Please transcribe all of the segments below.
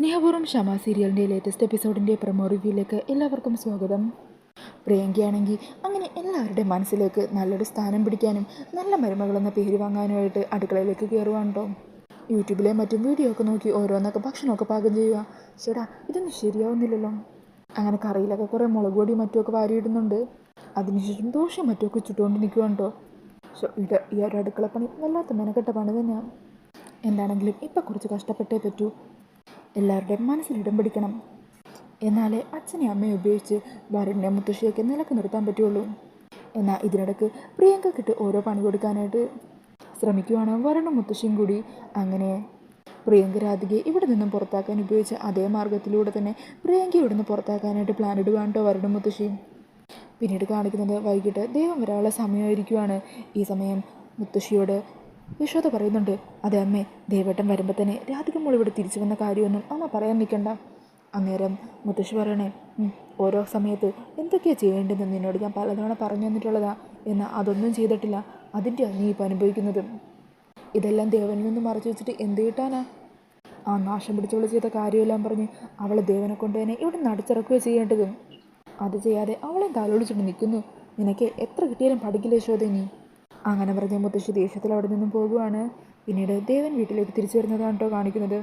സ്നേഹപൂർവം ക്ഷമ സീരിയലിന്റെ ലേറ്റസ്റ്റ് എപ്പിസോഡിന്റെ പ്രൊമോ റിവ്യൂയിലേക്ക് എല്ലാവർക്കും സ്വാഗതം. പ്രിയങ്കയാണെങ്കിൽ അങ്ങനെ എല്ലാവരുടെ മനസ്സിലേക്ക് നല്ലൊരു സ്ഥാനം പിടിക്കാനും നല്ല മരുമകളെന്ന പേര് വാങ്ങാനുമായിട്ട് അടുക്കളയിലേക്ക് കയറുവാണ്ടോ യൂട്യൂബിലെ മറ്റും വീഡിയോ ഒക്കെ നോക്കി ഓരോന്നൊക്കെ ഭക്ഷണമൊക്കെ പാകം ചെയ്യുക. ചേടാ ഇതൊന്നും ശരിയാവുന്നില്ലല്ലോ. അങ്ങനെ കറിയിലൊക്കെ കുറേ മുളക് പൊടി മറ്റുമൊക്കെ വാരിയിടുന്നുണ്ട്. അതിനുശേഷം ദോഷം മറ്റുമൊക്കെ ചുട്ടുകൊണ്ട് നിൽക്കുവാണ്ടോ സോ ഇത് ഈ ഒരു അടുക്കളപ്പണി വല്ലാത്ത മെനക്കെട്ട പണി തന്നെയാണ് എന്താണെങ്കിലും ഇപ്പം കുറച്ച് കഷ്ടപ്പെട്ടേ പറ്റൂ. എല്ലാവരുടെയും മനസ്സിൽ ഇടം പിടിക്കണം. എന്നാലേ അച്ഛനെ അമ്മയെ ഉപയോഗിച്ച് വരന്റെ മുത്തശ്ശിയൊക്കെ നിലയ്ക്ക് നിർത്താൻ പറ്റുള്ളൂ. എന്നാൽ ഇതിനിടയ്ക്ക് പ്രിയങ്കക്കിട്ട് ഓരോ പണി കൊടുക്കാനായിട്ട് ശ്രമിക്കുവാണ് വരണും മുത്തശ്ശിയും കൂടി. അങ്ങനെ പ്രിയങ്ക രാധികയെ ഇവിടെ നിന്നും പുറത്താക്കാൻ ഉപയോഗിച്ച അതേ മാർഗത്തിലൂടെ തന്നെ പ്രിയങ്ക ഇവിടെ നിന്ന് പുറത്താക്കാനായിട്ട് പ്ലാൻ ഇടുവാണ്ടോ വരണും മുത്തശ്ശിയും പിന്നീട് കാണിക്കുന്നത് വൈകിട്ട് ദൈവം വരാനുള്ള സമയമായിരിക്കുവാണ്. ഈ സമയം മുത്തശ്ശിയോട് യശോദ പറയുന്നുണ്ട് അതെ അമ്മേ ദേവട്ടം വരുമ്പോൾ തന്നെ രാധിക ഇവിടെ തിരിച്ചു വന്ന കാര്യമൊന്നും അമ്മ പറയാൻ നിൽക്കണ്ട. അന്നേരം മുത്തശ്ശി പറയണേ ഓരോ സമയത്ത് എന്തൊക്കെയാണ് ചെയ്യേണ്ടതെന്ന് നിന്നോട് ഞാൻ പലതവണ പറഞ്ഞു തന്നിട്ടുള്ളതാ എന്നാൽ അതൊന്നും ചെയ്തിട്ടില്ല. അതിന്റെ നീ ഇപ്പോൾ അനുഭവിക്കുന്നത്. ഇതെല്ലാം ദേവനിൽ നിന്ന് മറച്ചു വെച്ചിട്ട് എന്ത് കിട്ടാനാ? ആ നാശം പിടിച്ചവൾ ചെയ്ത കാര്യമെല്ലാം പറഞ്ഞ് അവളെ ദേവനെ കൊണ്ട് തന്നെ ഇവിടെ നടച്ചിറക്കുകയോ ചെയ്യേണ്ടത്. അത് ചെയ്യാതെ അവളെ താലോളിച്ചിട്ട് നിൽക്കുന്നു. നിനക്ക് എത്ര കിട്ടിയാലും പഠിക്കില്ല യശോദ നീ? അങ്ങനെ പറഞ്ഞ മുത്തശ്ശി ദേഷ്യത്തിൽ അവിടെ നിന്നും പോകുവാണ്. പിന്നീട് ദേവൻ വീട്ടിലേക്ക് തിരിച്ചു വരുന്നതാണ് കാണിക്കുന്നത്.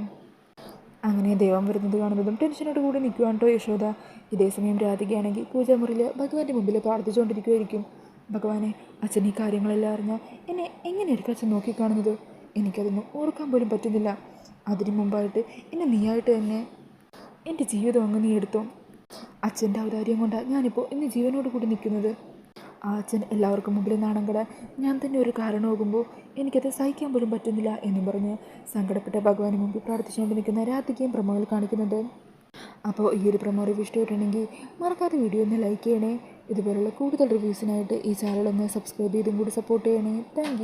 അങ്ങനെ ദൈവം വരുന്നത് കാണുന്നതും ടെൻഷനോട് കൂടി നിൽക്കുവാണ് കേട്ടോ യശോദ. ഇതേ സമയം രാധികയാണെങ്കിൽ പൂജാമുറിയിൽ ഭഗവാന്റെ മുമ്പിൽ പ്രാർത്ഥിച്ചുകൊണ്ടിരിക്കുമായിരിക്കും ഭഗവാനെ അച്ഛൻ ഈ കാര്യങ്ങളെല്ലാം അറിഞ്ഞാൽ എന്നെ എങ്ങനെയായിരിക്കും അച്ഛൻ നോക്കിക്കാണുന്നത്? എനിക്കതൊന്നും ഓർക്കാൻ പോലും പറ്റുന്നില്ല. അതിനു മുമ്പായിട്ട് എന്നെ നീയായിട്ട് തന്നെ എന്റെ ജീവിതം അങ്ങ് നീ എടുത്തോ അച്ഛന്റെ ഔദാര്യം കൊണ്ടാണ് ഞാനിപ്പോൾ ഇന്ന് ജീവനോട് കൂടി നിൽക്കുന്നത്. അച്ഛൻ എല്ലാവർക്കും മുമ്പിൽ നാണം കെടാൻ ഞാൻ തന്നെ ഒരു കാരണമാകുമ്പോൾ എനിക്കത് സഹിക്കാൻ പോലും പറ്റുന്നില്ല എന്നും പറഞ്ഞ് സങ്കടപ്പെട്ട ഭഗവാന് മുമ്പിൽ പ്രാർത്ഥിച്ചുകൊണ്ട് നിൽക്കുന്ന രാധികയും പ്രമോയിൽ കാണിക്കുന്നുണ്ട്. അപ്പോൾ ഈ ഒരു പ്രമോ റിവ്യൂ ഇഷ്ടമായിട്ടുണ്ടെങ്കിൽ മറക്കാതെ വീഡിയോ ഒന്ന് ലൈക്ക് ചെയ്യണേ. ഇതുപോലുള്ള കൂടുതൽ റിവ്യൂസിനായിട്ട് ഈ ചാനൽ ഒന്ന് സബ്സ്ക്രൈബ് ചെയ്തും കൂടി സപ്പോർട്ട് ചെയ്യണേ. താങ്ക്